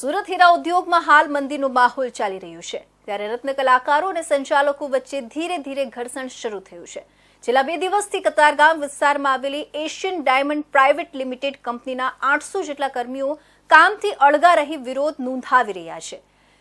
સુરત હીરા ઉદ્યોગમાં હાલ મંદીનો માહોલ ચાલી રહ્યો છે. ત્યારે રત્ન કલાકારો અને સંચાલકો વચ્ચે ધીરે ધીરે ઘર્ષણ શરૂ થયું છે. છેલ્લા બે દિવસથી કતારગામ વિસ્તારમાં આવેલી એશિયન ડાયમંડ પ્રાઇવેટ લિમિટેડ કંપનીના આઠસો જેટલા કર્મીઓ કામથી અળગા રહી વિરોધ નોંધાવી રહ્યા છે.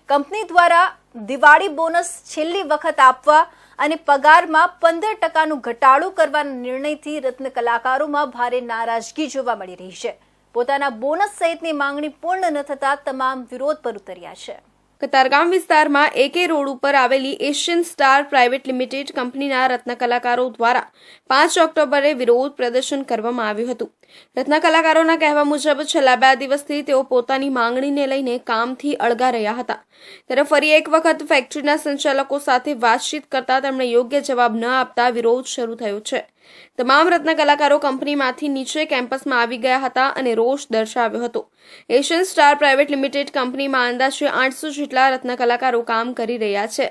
કંપની દ્વારા દિવાળી બોનસ છેલ્લી વખત આપવા અને પગારમાં પંદર ટકાનું ઘટાડો કરવાના નિર્ણયથી રત્ન કલાકારોમાં ભારે નારાજગી જોવા મળી રહી છે. પોતાના બોનસ સહિતની માંગણી પૂર્ણ ન થતા તમામ વિરોધ પર ઉતર્યા છે. કતારગામ વિસ્તારમાં એકે રોડ ઉપર આવેલી એશિયન સ્ટાર પ્રાઇવેટ લિમિટેડ કંપનીના રત્ન કલાકારો દ્વારા પાંચ ઓક્ટોબરે વિરોધ પ્રદર્શન કરવામાં આવ્યું હતું. રત્ન કલાકારોના કહેવા મુજબ છેલ્લા બે દિવસથી તેઓ પોતાની માંગણીને લઈને કામથી અળગા રહ્યા હતા. ત્યારે ફરી એક વખત ફેક્ટરીના સંચાલકો સાથે વાતચીત કરતા તેમણે યોગ્ય જવાબ ન આપતા વિરોધ શરૂ થયો છે. તમામ રત્ન કલાકારો કંપનીમાંથી નીચે કેમ્પસમાં આવી ગયા હતા અને રોષ દર્શાવ્યો હતો. એશિયન સ્ટાર પ્રાઇવેટ લિમિટેડ કંપનીમાં અંદાજે આઠસો જેટલા રત્ન કલાકારો કામ કરી રહ્યા છે.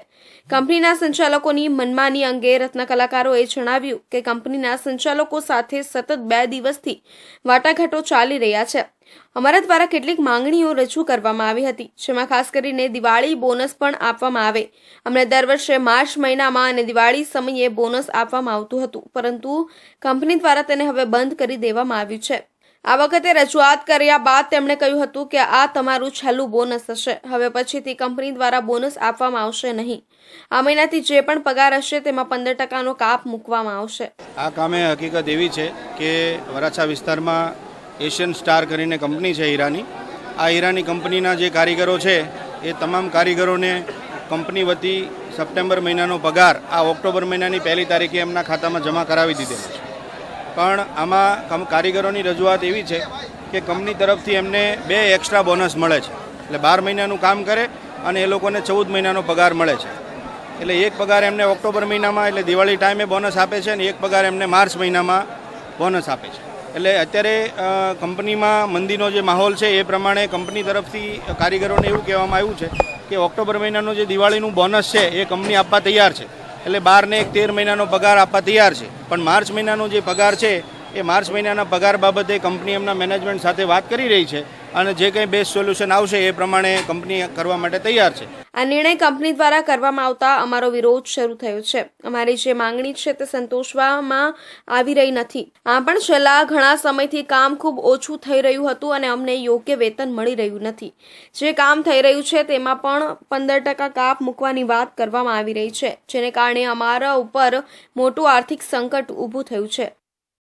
કંપનીના સંચાલકોની મનમાની અંગે રત્ન કલાકારોએ જણાવ્યું કે કંપનીના સંચાલકો સાથે સતત બે દિવસથી વાટાઘાટો ચાલી રહ્યા છે. અમારા દ્વારા કેટલીક માંગણીઓ રજૂ કરવામાં આવી હતી, જેમાં ખાસ કરીને દિવાળી બોનસ પણ આપવામાં આવે. અમને દર વર્ષે માર્ચ મહિનામાં અને દિવાળી સમયે બોનસ આપવામાં આવતું હતું, પરંતુ કંપની દ્વારા તેને હવે બંધ કરી દેવામાં આવ્યું છે. આ વખતે રજૂઆત કર્યા બાદ તેમણે કહ્યું હતું કે આ તમારું છેલ્લું બોનસ હશે, હવે પછીથી કંપની દ્વારા બોનસ આપવામાં આવશે નહીં. આ મહિનાથી જે પણ પગાર હશે તેમાં પંદર ટકાનો કાપ મૂકવામાં આવશે. આ કામે હકીકત એવી છે કે વરાછા વિસ્તારમાં એશિયન સ્ટાર કરીને કંપની છે હીરાની. આ હીરાની કંપનીના જે કારીગરો છે, એ તમામ કારીગરોને કંપની વતી સપ્ટેમ્બર મહિનાનો પગાર, આ ઓક્ટોબર મહિનાની પહેલી તારીખે એમના ખાતામાં જમા કરાવી દીધેલો છે. પણ આમાં કારીગરોની રજૂઆત એવી છે કે કંપની તરફથી એમને બે એક્સ્ટ્રા બોનસ મળે છે. એટલે બાર મહિનાનું કામ કરે અને એ લોકોને ચૌદ મહિનાનો પગાર મળે છે. એટલે એક પગાર એમને ઓક્ટોબર મહિનામાં, એટલે દિવાળી ટાઈમે બોનસ આપે છે અને એક પગાર એમને માર્ચ મહિનામાં બોનસ આપે છે. એટલે અત્યારે કંપનીમાં મંદીનો જે માહોલ છે એ પ્રમાણે કંપની તરફથી કારીગરોને એવું કહેવામાં આવ્યું છે કે ઓક્ટોબર મહિનાનું જે દિવાળીનું બોનસ છે એ કંપની આપવા તૈયાર છે. એટલે બારને એક તેર મહિનાનો પગાર આપવા તૈયાર છે. પણ માર્ચ મહિનાનો જે પગાર છે એ માર્ચ મહિનાના પગાર બાબતે કંપની એમના મેનેજમેન્ટ સાથે વાત કરી રહી છે અને જે કંઈ બેસ્ટ સોલ્યુશન આવશે એ પ્રમાણે કંપની કરવા માટે તૈયાર છે. આ નિર્ણય કંપની દ્વારા કરવામાં આવતા અમારો વિરોધ શરૂ થયો છે. અમારી જે માંગણી છે તે સંતોષવામાં આવી રહી નથી. આ પણ છેલ્લા ઘણા સમયથી કામ ખૂબ ઓછું થઈ રહ્યું હતું અને અમને યોગ્ય વેતન મળી રહ્યું નથી. જે કામ થઈ રહ્યું છે તેમાં પણ પંદર ટકા કાપ મૂકવાની વાત કરવામાં આવી રહી છે, જેને કારણે અમારા ઉપર મોટું આર્થિક સંકટ ઊભું થયું છે.